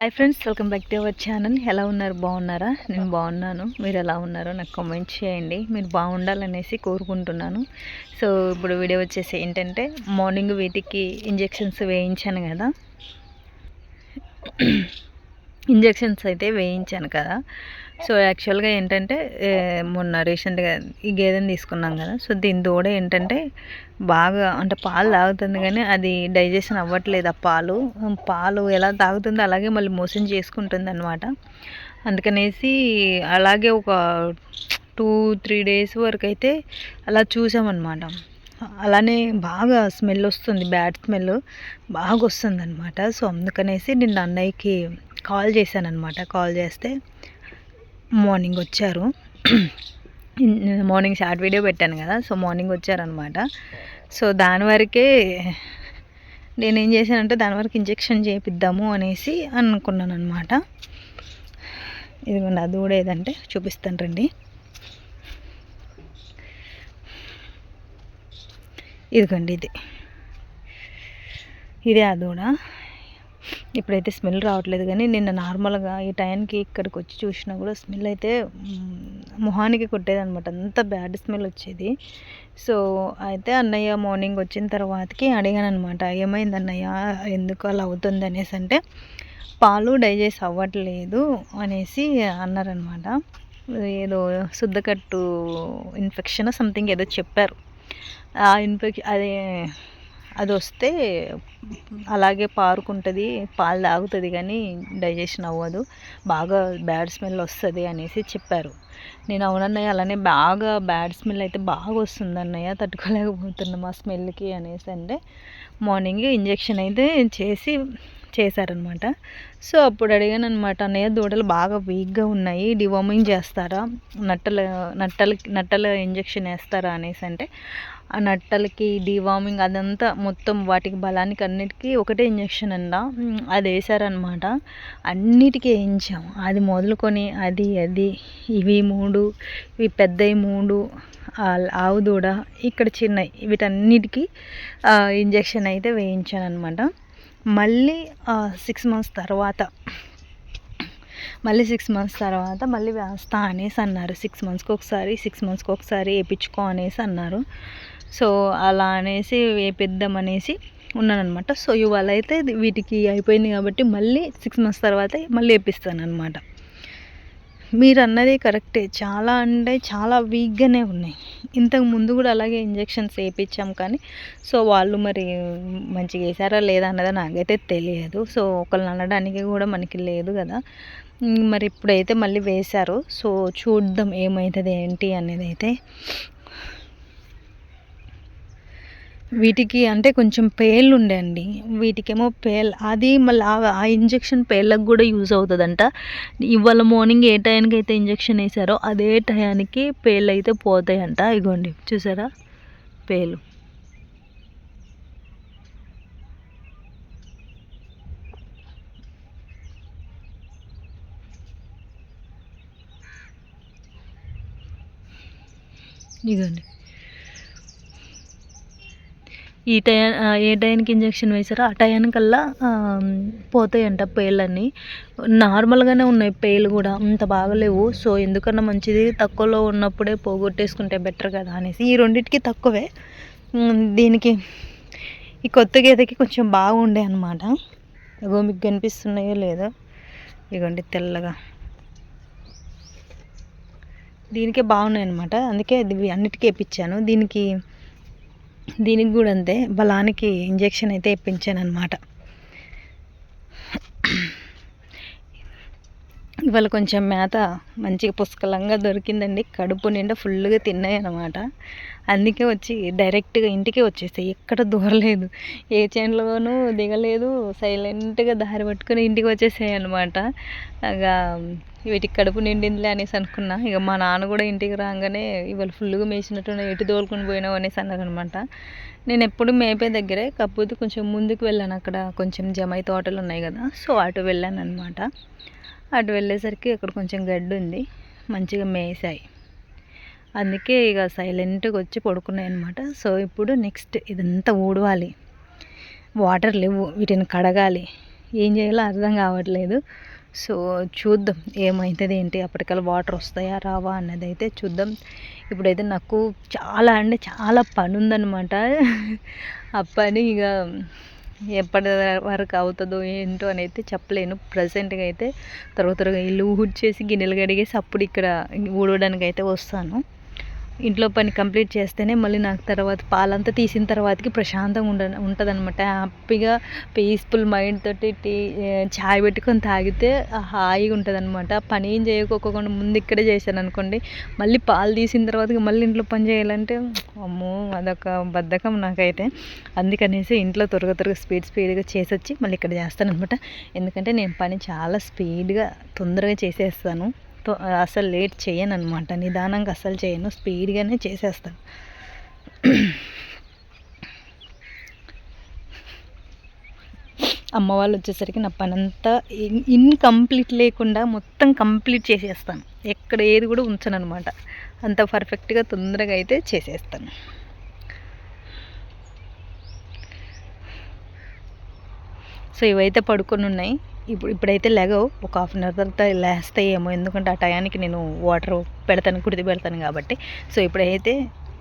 Hi friends welcome back to our channel ఎలా ఉన్నారు బాగున్నారా? నేను బాగున్నాను. మీరు ఎలా ఉన్నారో నాకు కామెంట్ చేయండి. మీరు బాగుండాలనేసి కోరుకుంటున్నాను. సో ఇప్పుడు వీడియో వచ్చేసి ఏంటంటే మార్నింగ్ వీటికి ఇంజెక్షన్స్ వేయించాను కదా. ఇంజెక్షన్స్ అయితే వేయించాను కదా. సో యాక్చువల్గా ఏంటంటే మొన్న రీసెంట్గా ఈ గేదెని తీసుకున్నాం కదా. సో దీని దూడ ఏంటంటే బాగా అంటే పాలు తాగుతుంది కానీ అది డైజెషన్ అవ్వట్లేదు ఆ పాలు. పాలు ఎలా తాగుతుందో అలాగే మళ్ళీ మోసం చేసుకుంటుంది అనమాట అందుకనేసి అలాగే ఒక టూ త్రీ డేస్ వరకు అయితే అలా చూసామన్నమాట. అలానే బాగా స్మెల్ వస్తుంది బ్యాడ్ స్మెల్ బాగా వస్తుంది అనమాట సో అందుకనేసి నిన్న అన్నయ్యకి కాల్ చేశాను అనమాట కాల్ చేస్తే మార్నింగ్ వచ్చారు. మార్నింగ్ షార్ట్ వీడియో పెట్టాను కదా సో మార్నింగ్ వచ్చారనమాట సో దాని వరకే నేను ఏం చేశానంటే దాని వరకు ఇంజెక్షన్ చేపిద్దాము అనేసి అనుకున్నాను అనమాట ఇది నా కూడా ఏదంటే చూపిస్తాను రండి. ఇదిగండి ఇది. ఇదే అది కూడా ఇప్పుడైతే స్మెల్ రావట్లేదు కానీ నిన్న నార్మల్గా ఈ టైంకి ఇక్కడికి వచ్చి చూసినా కూడా స్మెల్ అయితే మొహానికి కొట్టేదనమాట అంత బ్యాడ్ స్మెల్ వచ్చేది. సో అయితే అన్నయ్య మార్నింగ్ వచ్చిన తర్వాతకి అడిగాను అనమాట ఏమైంది అన్నయ్య? ఎందుకు అలా అవుతుంది? అనేసి అంటే పాలు డైజెస్ట్ అవ్వట్లేదు అనేసి అన్నారనమాట ఏదో శుద్ధకట్టు ఇన్ఫెక్షన్ సంథింగ్ ఏదో చెప్పారు. ఆ ఇన్ఫెక్షన్ అదే అది వస్తే అలాగే పారుకుంటుంది పాలు తాగుతుంది కానీ డైజెషన్ అవ్వదు. బాగా బ్యాడ్ స్మెల్ వస్తుంది అనేసి చెప్పారు. నేను అవునన్నయ్య అలానే బాగా బ్యాడ్ స్మెల్ అయితే బాగా వస్తుంది అన్నయ్య తట్టుకోలేకపోతున్నాం ఆ స్మెల్కి అనేసి అంటే మార్నింగ్ ఇంజెక్షన్ అయితే చేసి చేశారనమాట. సో అప్పుడు అడిగాను అనమాట అన్నయ్య దూడలు బాగా వీక్గా ఉన్నాయి డివార్మింగ్ చేస్తారా? నట్టలు నట్టలకి నట్టల ఇంజెక్షన్ వేస్తారా? అనేసి అంటే ఆ నట్టలకి డివార్మింగ్ అదంతా మొత్తం వాటికి బలానికి అన్నిటికీ ఒకటే ఇంజెక్షన్ అండ అది వేసారనమాట అన్నిటికీ వేయించాం. అది మొదలుకొని అది అది ఇవి మూడు ఇవి పెద్దవి మూడు ఆవు దూడ ఇక్కడ చిన్నవి వీటన్నిటికీ ఇంజెక్షన్ అయితే వేయించాను అనమాట మళ్ళీ సిక్స్ మంత్స్ తర్వాత మళ్ళీ సిక్స్ మంత్స్ తర్వాత మళ్ళీ వేస్తా అనేసి అన్నారు. సిక్స్ మంత్స్కి ఒకసారి సిక్స్ మంత్స్కి ఒకసారి వేయించుకో అనేసి అన్నారు. సో అలా అనేసి వేపిద్దాం అనేసి ఉన్నానమాట సో ఇవాళ అయితే వీటికి అయిపోయింది కాబట్టి మళ్ళీ సిక్స్ మంత్స్ తర్వాత మళ్ళీ వేపిస్తాను అనమాట మీరు అన్నది కరెక్టే. చాలా అంటే చాలా వీక్గానే ఉన్నాయి. ఇంతకు ముందు కూడా అలాగే ఇంజెక్షన్స్ వేయించాం కానీ సో వాళ్ళు మరి మంచిగా వేసారా లేదా అన్నది నాకైతే తెలియదు. సో ఒకళ్ళని అనడానికి కూడా మనకి లేదు కదా. మరి ఇప్పుడైతే మళ్ళీ వేశారు. సో చూద్దాం ఏమవుతుంది ఏంటి అనేది అయితే. వీటికి అంటే కొంచెం పేర్లు ఉండండి వీటికేమో పేల్ అది మళ్ళీ ఆ ఇంజెక్షన్ పేర్లకు కూడా యూజ్ అవుతుందంట. ఇవాళ మార్నింగ్ ఏ టైంకి అయితే ఇంజెక్షన్ వేసారో అదే టయానికి పేర్లు అయితే పోతాయంట. ఇగోండి చూసారా? పేలు. ఇదండి ఈ టై ఏ టైంకి ఇంజక్షన్ వేశారో ఆ టయానికల్లా పోతాయంట పేర్లన్నీ నార్మల్గానే ఉన్నాయి పేలు కూడా అంత బాగలేవు. సో ఎందుకన్నా మంచిది? తక్కువలో ఉన్నప్పుడే పోగొట్టేసుకుంటే బెటర్ కదా అనేసి. ఈ రెండింటికి తక్కువే. దీనికి ఈ కొత్త గేదెకి కొంచెం బాగుండే అనమాట ఇగో మీకు కనిపిస్తున్నాయో లేదో? ఇగోండి తెల్లగా. దీనికే బాగున్నాయి అనమాట అందుకే ఇది అన్నిటికీ వేయించాను దీనికి దీనికి కూడా అంతే. బలానికి ఇంజెక్షన్ అయితే ఇప్పించాను అనమాట ఇవాళ కొంచెం మేత మంచిగా పుష్కలంగా దొరికిందండి. కడుపు నిండా ఫుల్గా తిన్నాయి అనమాట అందుకే వచ్చి డైరెక్ట్గా ఇంటికి వచ్చేసాయి ఎక్కడ దూరలేదు. ఏ చైన్లోనూ దిగలేదు. సైలెంట్గా దారి పట్టుకుని ఇంటికి వచ్చేసాయి అనమాట ఇక వీటికి కడుపు నిండిందిలే అనేసి అనుకున్నా. ఇక మా నాన్న కూడా ఇంటికి రాగానే ఇవాళ ఫుల్గా మేసినట్టు ఎటు తోలుకొని పోయినావు అనేసి అన్నారనమాట నేను ఎప్పుడు మేపే దగ్గరే కాకపోతే కొంచెం ముందుకు వెళ్ళాను అక్కడ. కొంచెం జమై తోటలు ఉన్నాయి కదా సో అటు వెళ్ళాను అనమాట. అటు వెళ్ళేసరికి అక్కడ కొంచెం గడ్డి ఉంది మంచిగా మేసాయి. అందుకే ఇక సైలెంట్గా వచ్చి పడుకున్నాయి అనమాట. సో ఇప్పుడు నెక్స్ట్ ఇదంతా ఊడవాలి. వాటర్ లేవు వీటిని కడగాలి. ఏం చేయాలో అర్థం కావట్లేదు. సో చూద్దాం ఏమవుతుంది ఏంటి అప్పటికల్లా వాటర్ వస్తాయా రావా అన్నది అయితే చూద్దాం. ఇప్పుడైతే నాకు చాలా అంటే చాలా పని ఉందన్నమాట ఆ పని ఇక ఎప్పటి వరకు అవుతుందో ఏంటో అని అయితే చెప్పలేను ప్రజెంట్గా అయితే తర్వాత త్వరగా ఇల్లు ఊడ్చేసి గిన్నెలు కడిగేసి అప్పుడు ఇక్కడ ఊడవడానికి అయితే వస్తాను. ఇంట్లో పని కంప్లీట్ చేస్తేనే మళ్ళీ నాకు తర్వాత పాలంతా తీసిన తర్వాతకి ప్రశాంతంగా ఉండ ఉంటుంది అనమాట హ్యాపీగా పీస్ఫుల్ మైండ్ తోటి టీ చాయ్ పెట్టుకొని తాగితే హాయిగా ఉంటుంది అనమాట పని ఏం చేయకోకుండా ముందు ఇక్కడే చేశాను అనుకోండి మళ్ళీ పాలు తీసిన తర్వాత మళ్ళీ ఇంట్లో పని చేయాలంటే అమ్మో అదొక బద్ధకం నాకైతే. అందుకనేసి ఇంట్లో త్వరగా త్వరగా స్పీడ్ స్పీడ్గా చేసొచ్చి మళ్ళీ ఇక్కడ చేస్తాను అనమాట ఎందుకంటే నేను పని చాలా స్పీడ్గా తొందరగా చేసేస్తాను. తో- అసలు లేట్ చేయను అనమాట నిదానంగా అసలు చేయను. స్పీడ్గానే చేసేస్తాను అమ్మ వాళ్ళు వచ్చేసరికి నా పనంతా ఇన్కంప్లీట్ లేకుండా మొత్తం కంప్లీట్ చేసేస్తాను. ఎక్కడ ఏది కూడా ఉంచను అనమాట అంత పర్ఫెక్ట్గా తొందరగా అయితే చేసేస్తాను. సో ఇవైతే పడుకొని ఉన్నాయి. ఇప్పుడు ఇప్పుడైతే లేగవు. ఒక హాఫ్ అన్ అవర్ తర్వాత లేస్తాయేమో. ఎందుకంటే ఆ టయానికి నేను వాటర్ పెడతాను కుడితి పెడతాను కాబట్టి. సో ఇప్పుడైతే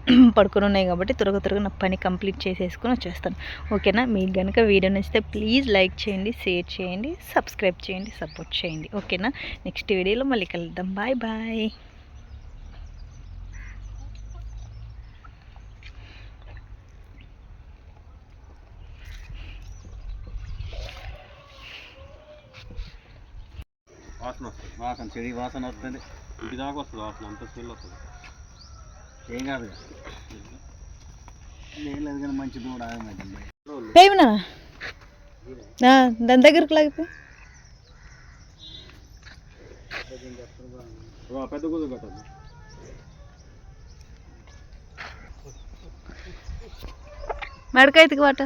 పడుకొని ఉన్నాయి కాబట్టి త్వరగా త్వరగా నా పని కంప్లీట్ చేసేసుకొని వచ్చేస్తాను. ఓకేనా? మీకు కనుక వీడియో నచ్చితే ప్లీజ్ లైక్ చేయండి షేర్ చేయండి సబ్స్క్రైబ్ చేయండి సపోర్ట్ చేయండి. ఓకేనా? నెక్స్ట్ వీడియోలో మళ్ళీ కలుద్దాం. బాయ్ బాయ్ వాసన వాసన చెడి వాసన వస్తుంది. ఇంటి దాకా వస్తుంది వాసన అంత స్మెల్ వస్తుంది. ఏం కాదు ఏం లేదు కానీ మంచి దూడ ఏమినా దాని దగ్గరకు లాగిపోయి పెద్ద కుదురు కట్టదు వాట.